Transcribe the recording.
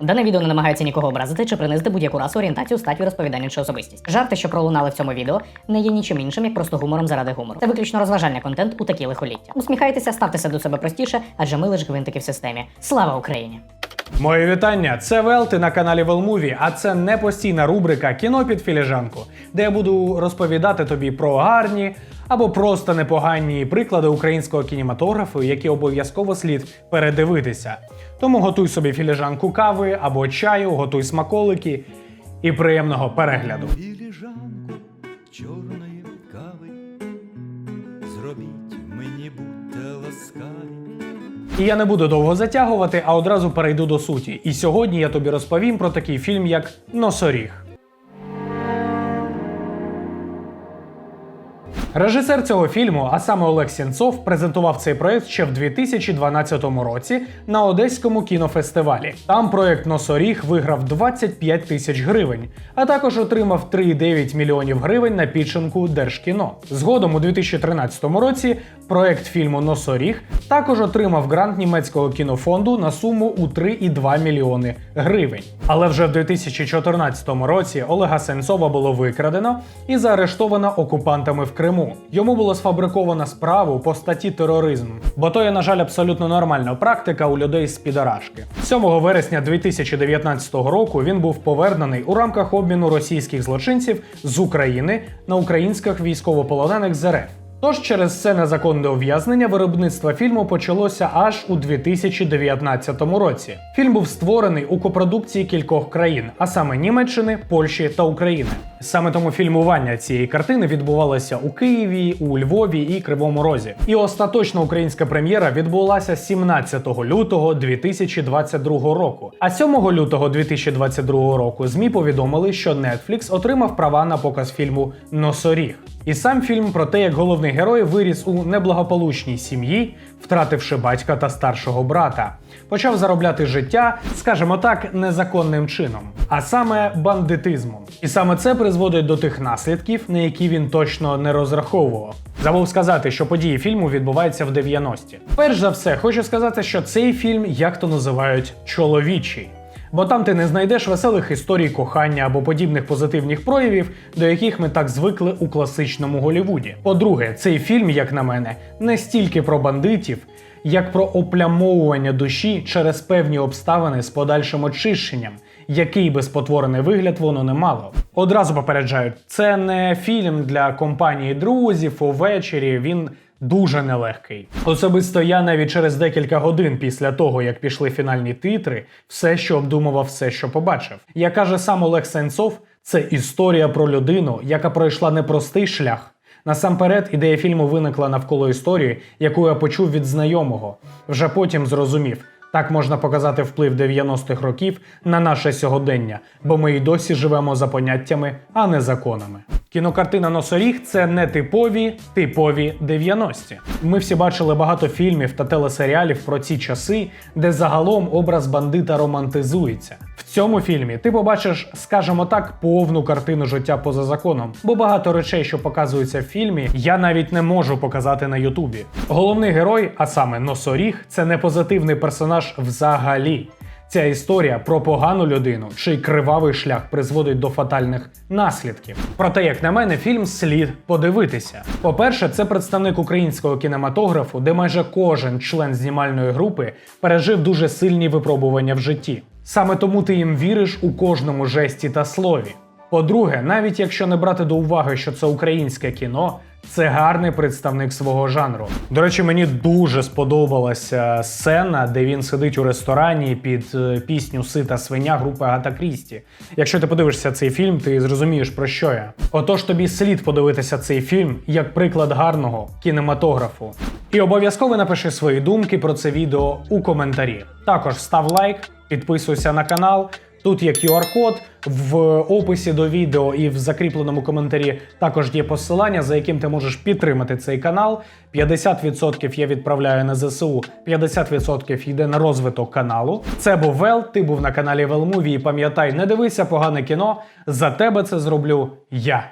Дане відео не намагається нікого образити чи принизити будь-яку расу, орієнтацію, статтю, розповідання чи особистість. Жарти, що пролунали в цьому відео, не є нічим іншим, як просто гумором заради гумору. Це виключно розважальний контент у такі лихоліття. Усміхайтеся, ставтеся до себе простіше, адже ми лише гвинтики в системі. Слава Україні! Мої вітання! Це Вел, ти на каналі Велмуві, а це не постійна рубрика Кіно під філіжанку, де я буду розповідати тобі про гарні або просто непогані приклади українського кінематографу, які обов'язково слід передивитися. Тому готуй собі філіжанку кави або чаю, готуй смаколики і приємного перегляду. філіжанку чорної кави, зробіть мені будьте ласкаві. І я не буду довго затягувати, а одразу перейду до суті. І сьогодні я тобі розповім про такий фільм, як Носоріг. Режисер цього фільму, а саме Олег Сєнцов, презентував цей проект ще в 2012 році на Одеському кінофестивалі. Там проект Носоріг виграв 25 тисяч гривень, а також отримав 3,9 мільйонів гривень на підшинку Держкіно. Згодом у 2013 році проект фільму Носоріг також отримав грант німецького кінофонду на суму у 3,2 мільйони гривень. Але вже в 2014 році Олега Сенцова було викрадено і заарештовано окупантами в Криму. Йому було сфабриковано справу по статті тероризм, бо то є, на жаль, абсолютно нормальна практика у людей з підарашки. 7 вересня 2019 року він був повернений у рамках обміну російських злочинців з України на українських військовополонених з. Тож через це незаконне ув'язнення виробництво фільму почалося аж у 2019 році. Фільм був створений у копродукції кількох країн, а саме Німеччини, Польщі та України. Саме тому фільмування цієї картини відбувалося у Києві, у Львові і Кривому Розі. І остаточна українська прем'єра відбулася 17 лютого 2022 року. А 7 лютого 2022 року ЗМІ повідомили, що Netflix отримав права на показ фільму Носоріг. І сам фільм про те, як головний герой виріс у неблагополучній сім'ї, втративши батька та старшого брата, почав заробляти життя, скажімо так, незаконним чином, а саме бандитизмом. І саме це призводить до тих наслідків, на які він точно не розраховував. Забув сказати, що події фільму відбуваються в 90-ті. Перш за все, хочу сказати, що цей фільм як то називають чоловічий. Бо там ти не знайдеш веселих історій кохання або подібних позитивних проявів, до яких ми так звикли у класичному Голівуді. По-друге, цей фільм, як на мене, не стільки про бандитів, як про оплямовування душі через певні обставини з подальшим очищенням, який би спотворений вигляд воно не мало. Одразу попереджаю, це не фільм для компанії друзів увечері. Він дуже нелегкий. Особисто я навіть через декілька годин після того, як пішли фінальні титри, все, що обдумував, все, що побачив. Як каже сам Олег Сенцов, це історія про людину, яка пройшла непростий шлях. Насамперед, ідея фільму виникла навколо історії, яку я почув від знайомого. Вже потім зрозумів. Так можна показати вплив 90-х років на наше сьогодення, бо ми й досі живемо за поняттями, а не законами. Кінокартина Носоріг це не типові, типові 90-ті. Ми всі бачили багато фільмів та телесеріалів про ці часи, де загалом образ бандита романтизується. В цьому фільмі ти побачиш, скажімо так, повну картину життя поза законом, бо багато речей, що показуються в фільмі, я навіть не можу показати на Ютубі. Головний герой, а саме Носоріг, це не позитивний персонаж взагалі. Ця історія про погану людину, чий кривавий шлях призводить до фатальних наслідків. Проте, як на мене, фільм слід подивитися. По-перше, це представник українського кінематографу, де майже кожен член знімальної групи пережив дуже сильні випробування в житті. Саме тому ти їм віриш у кожному жесті та слові. По-друге, навіть якщо не брати до уваги, що це українське кіно, це гарний представник свого жанру. До речі, мені дуже сподобалася сцена, де він сидить у ресторані під е, пісню Сита свиня групи Агата Крісті. Якщо ти подивишся цей фільм, ти зрозумієш про що я. Отож, тобі слід подивитися цей фільм як приклад гарного кінематографу. І обов'язково напиши свої думки про це відео у коментарі. Також став лайк, підписуйся на канал. Тут є QR-код в описі до відео і в закріпленому коментарі також є посилання, за яким ти можеш підтримати цей канал. 50% я відправляю на ЗСУ, 50% йде на розвиток каналу. Це був Вел, ти був на каналі Велмуві і пам'ятай, не дивися погане кіно. За тебе це зроблю я.